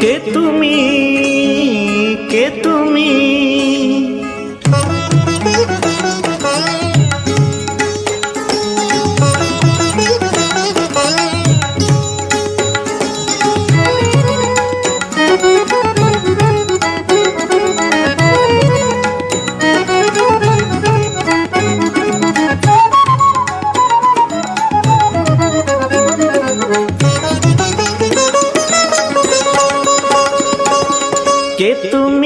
কে তুমি? কে তুমি?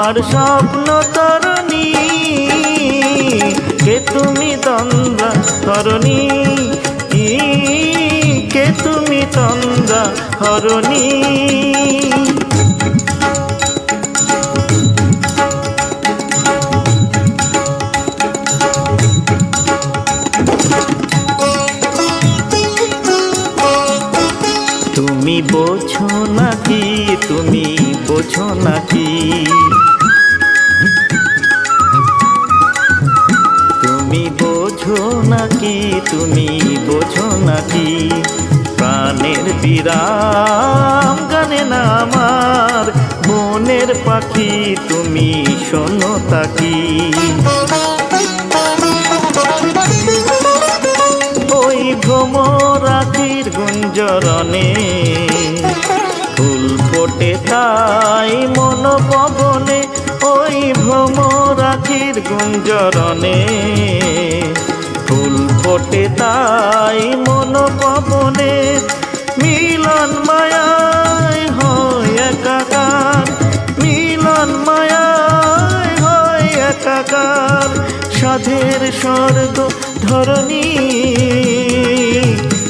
আমার স্বপ্ন তরণী, কে তুমি তন্দ্রা তরণী কে তুমি তন্দ্রা হরণী? তুমি বোঝো নাকি তুমি বোঝো নাকি নাকি তুমি বোঝো নাকি? প্রাণের বিরাম গানে আমার, মনের পাখি তুমি শোনো তাকি। ওই ভ্রমরাখির গুঞ্জরণে ফুল ফোটে তাই মন পবনে ওই ভ্রমরাখির গুঞ্জরণে ফোটে তাই মন পবনে মিলন মায়ায় হয় একাকার, মিলন মায়ায় হয় একাকার, সাধের স্বর্গ ধরণী,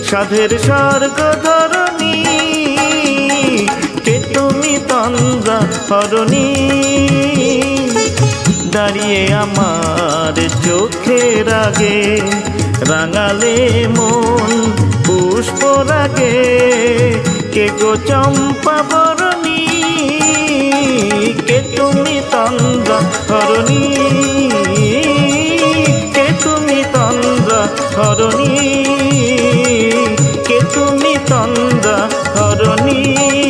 সাধের স্বর্গ ধরণী, কে তুমি তন্দ্রা হরণী। দাঁড়িয়ে আমার চোখের আগে রাঙালে মন পুষ্পরাগে কে গো চম্পা বরণী? কে তুমি তন্দ্র হরণী? কে তুমি তন্দ্র হরণী? কে তুমি তন্দ্র হরণী?